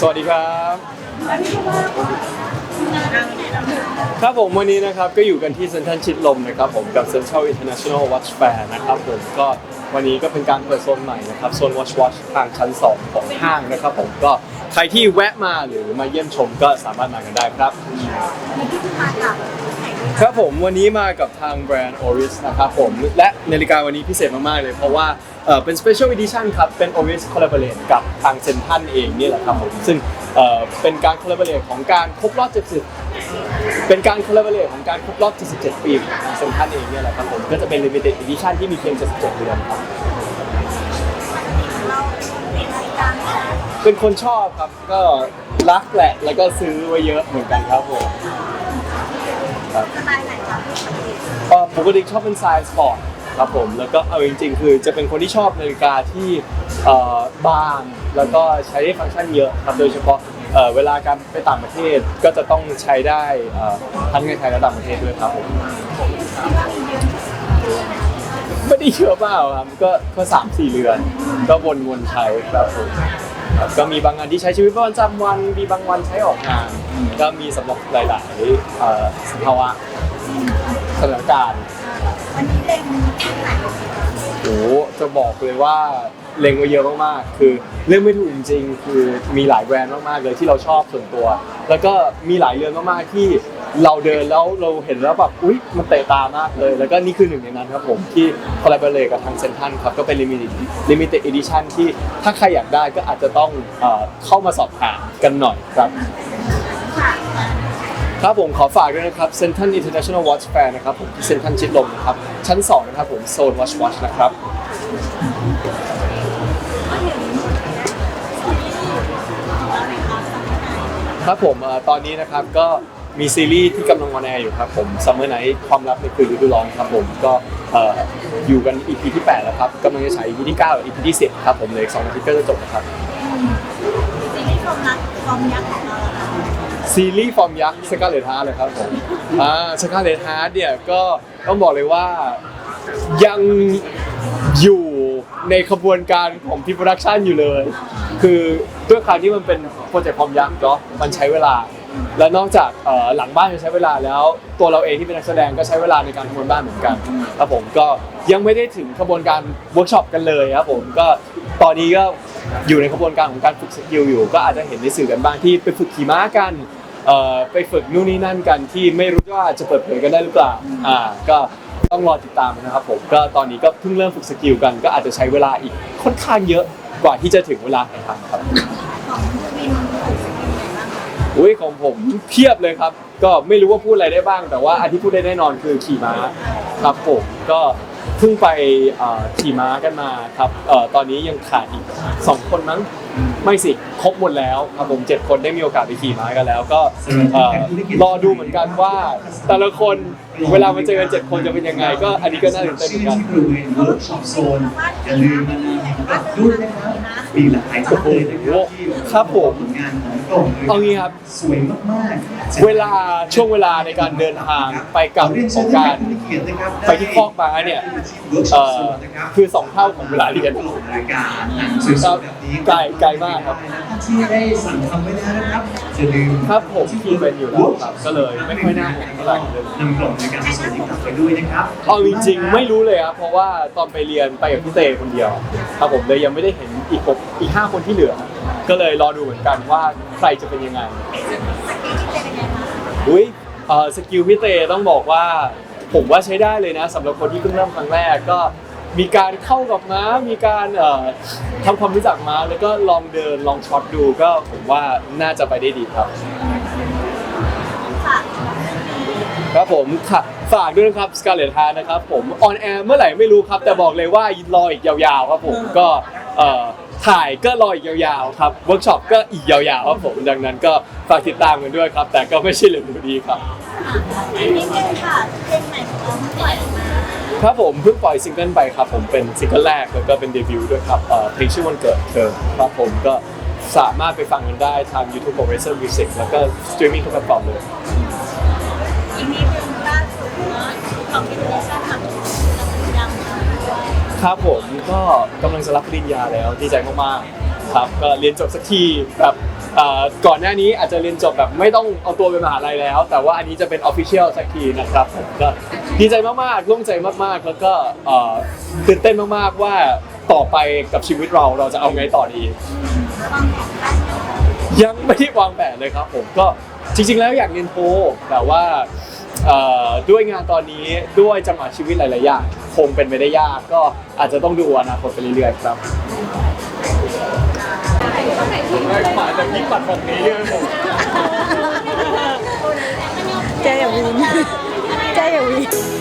สวัสดีครับ ครับผมวันนี้นะครับก็อยู่กันที่เซ็นทรัลชิดลมนะครับผมกับเซ็นทรัลอินเตอร์เนชั่นแนลวอชแฟร์นะครับผมก็วันนี้ก็เป็นการเปิดโซนใหม่นะครับโซนวอชวอชทางชั้น 2 ของห้างนะครับผมก็ใครที่แวะมาหรือมาเยี่ยมชมก็สามารถมากันได้ครับ ครับผมวันนี้มากับทางแบรนด์ Oris นะครับผม และนาฬิกาวันนี้พิเศษมาก ๆ เลย เพราะว่าเอ่อเป็น Special Edition ครับ เป็น Oris Collaborate กับทางเซนทันเองนี่แหละครับผมซึ่งเอ่อเป็นการ Collaborate ของการครบรอบ70 เป็นการ Collaborate ของการครบรอบ 77 ปีของทางเซนทันเองเนี่ยแหละครับผม ก็จะเป็น Limited Edition ที่มีเพียง 77เดือนครับเป็นคนชอบครับ ก็รักแหละ แล้วก็ซื้อไว้เยอะเหมือนกันครับผม ครับเอ่อปกติชอบเป็นสายสปอร์ตครับผมแล้วก็เอาจริงๆ คือจะเป็นคนที่ชอบนาฬิกาที่เอ่อบางแล้วก็ใช้ได้ฟังก์ชันเยอะครับโดยเฉพาะเอ่อเวลาการไปต่างประเทศก็จะต้องใช้ได้เอ่อทั้งในไทยและต่างประเทศด้วยครับผมไม่ได้เยอะเปล่าครับก็ก็สามสี่เรือนก็วนๆใช้ครับผมครับ ก็มีบางงานที่ใช้ชีวิตประจำวันมีบางวันใช้ออกงาน ก็มีสำหรับหลายๆเอ่อสภาวะสถานการณ์วันนี้เล็งที่ไหนโอ้โหจะบอกเลยว่าเล็งไว้เยอะมากๆ คือเลือกไม่ถูกจริงๆ คือมีหลายแบรนด์มากๆเลยที่เราชอบส่วนตัว แล้วก็มีหลายเรือนมากๆที่ เราเดินแล้วเราเห็นแล้วแบบอุ๊ยมันเตะตามากเลย แล้วก็นี่คือหนึ่งในนั้นครับผมที่คอลลาบอร์เรกับทางเซนทันครับก็เป็น limited limited edition ที่ถ้าใครอยากได้ก็อาจจะต้องเอ่อเข้ามาสอบถามกันหน่อยครับครับผมขอฝากด้วยนะครับ Central International Watch Fair นะครับผมที่เซนทรัลชิดลมนะครับ ชั้น 2 นะครับผมโซน Watch Watch นะครับครับผมตอนนี้นะครับก็ มีซีรีส์ที่กำลังออนแอร์อยู่ครับผม Summer Night ความลับในคืนฤดูร้อนครับผมก็เอ่ออยู่กัน EP ที่ 8 แล้วครับกำลังจะฉาย EP ที่9กับ EP ที่ 10 ครับผมเหลยสองอาทิตย์ก็จะจบนะครับ ซีรีส์ความรักความยักษ์ของเราล่ะคะซีรีส์ฟอร์มยักษ์สกาเลตฮาร์เลยครับผมอ่าสกาเลตฮาร์เนี่ยก็ต้องบอกเลยว่ายังอยู่ในขบวนการของพิ r โปรดักชันอยู่เลย คือด้วยความที่มันเป็นโปรเจกต์ฟอร์มยักษ์เนาะมันใช้เวลา และนอกจากเอ่อหลังบ้านจะใช้เวลาแล้ว ตัวเราเองที่เป็นนักแสดงก็ใช้เวลาในการทำงานบ้านเหมือนกันครับผมก็ยังไม่ได้ถึงขบวนการเวิร์กช็อปกันเลยครับผมก็ตอนนี้ก็อยู่ในขบวนการของการฝึกสกิลอยู่ ก็อาจจะเห็นในสื่อกันบ้างที่ไปฝึกขี่ม้ากันเอ่อไปฝึกนู่นนี่นั่นกันที่ไม่รู้ว่าจะเปิดเผยกันได้หรือเปล่าอ่าก็ต้องรอติดตามนะครับผมก็ตอนนี้ก็เพิ่งเริ่มฝึกสกิลกัน ก็อาจจะใช้เวลาอีกค่อนข้างเยอะกว่าที่จะถึงเวลาถ่ายทำครับ ของวินของ อุ้ยของผมเพียบเลยครับ ก็ไม่รู้ว่าพูดอะไรได้บ้าง แต่ว่าอันที่พูดได้แน่นอนคือขี่ม้าครับผมก็เพิ่งไปขี่ม้ากันมาครับตอนนี้ยังขาดอีกสองคนมั้งไม่สิครบหมดแล้วครับผมเจ็ดคนได้มีโอกาสไปขี่ม้ากันแล้ว ก็รอดูเหมือนกันว่า แต่ละคนเวลามาเจอกันเจ็ดคนจะเป็นยังไง ก็อันนี้ก็น่าตื่นเต้นเหมือนกันที่บริเร์กช็อปโซนอย่าลืมมาลองของกับด้วยนะครับมีหลากหลายท่านเลยนะครับที่ครับผมผลงานของ กล่องเลยเอางี้ครับ สวยมากๆเวลาช่วงเวลาในการเดินทางไปกับเรียนขเชิอญงการผู้มีเกียรตินะครับไปที่คอกม้าเนี่ยเวิร์กช็เอ่อปโซอนนะครับคือสองเท่าของเวลาเรียนตลกรายการหนังสวยๆแบบนี้ไกลไกลมากครับที่ได้สั่งทำไว้แล้วนะครับอย่าลืมครับผมที่เป็นอยู่แล้วครับก็เลยไม่ค่อยน่าห่วงเท่าไหร่เลยนำกล่องในการส่วนนี้กลับไปด้วยนะครับเอาจริงๆไม่รู้เลยครับเพราะว่าตอนไปเรียนไปกับพี่เตคนเดียวครับผมเลยยังไม่ได้เห็นอีกหกอีกห้าคนที่เหลือ ก็เลยรอดูเหมือนกันว่าใครจะเป็นยังไงสกิลที่เป็นยังไงบ้างอุ้ยเอ่อสกิลพี่เตต้องบอกว่า ผมว่าใช้ได้เลยนะสำหรับคนที่เพิ่งเริ่มครั้งแรกก็มีการเข้ากับม้า มีการเอ่อทำความรู้จักม้า แล้วก็ลองเดินลองช็อตดูก็ผมว่าน่าจะไปได้ดีครับค่ะครับผมค่ะฝากด้วยนะครับ Scarlet Heart นะครับผมออนแอร์เมื่อไหร่ไม่รู้ครับ แต่บอกเลยว่ารออีกยาวๆครับผมก็เอ่อ ถ่ายก็รออีกยาวๆครับเวิร์กช็อปก็อีกยาวๆครับผมดังนั้นก็ฝากติดตามกันด้วยครับ แต่ก็ไม่ใช่เร็วๆนี้ครับ อันนี้เป็นค่ะเพลงใหม่ของเราเมื่อปล่อยออกมาครับผมเพิ่งปล่อยซิงเกิลไปครับผมเป็นซิงเกิลแรกแล้วก็เป็นเดบิวต์ด้วยครับเอ่อเพลงชื่อวันเกิดเธอครับผมก็สามารถไปฟังกันได้ทาง YouTube ของ Razer Music แล้วก็สตรีมมิ่งทุกแพลตฟอร์มเลย อีกนิดนึงล่าสุดเนาะของอินโดนี ครับผมก็กำลังจะรับปริญญาแล้วดีใจมากๆครับก็เรียนจบสักทีแบบเอ่อก่อนหน้านี้อาจจะเรียนจบแบบไม่ต้องเอาตัวไปมหาลัยแล้ว แต่ว่าอันนี้จะเป็นออฟฟิเชียลสักทีนะครับผมก็ดีใจมากๆโล่งใจมากๆ แล้วก็เอ่อตื่นเต้นมากๆว่าต่อไปกับชีวิตเราเราจะเอาไงต่อดี ยังไม่ได้วางแผนเลยครับผมก็จริงๆแล้วอยากเรียนโทแต่ว่า เอ่อด้วยงานตอนนี้ด้วยจังหวะชีวิตหลายๆอย่างคงเป็นไปได้ยากก็อาจจะต้องดูอนาคตไปเรื่อยๆครับหมาจะพิกปัดแบบนี้ผมแกอย่าวีนแกอย่าวีน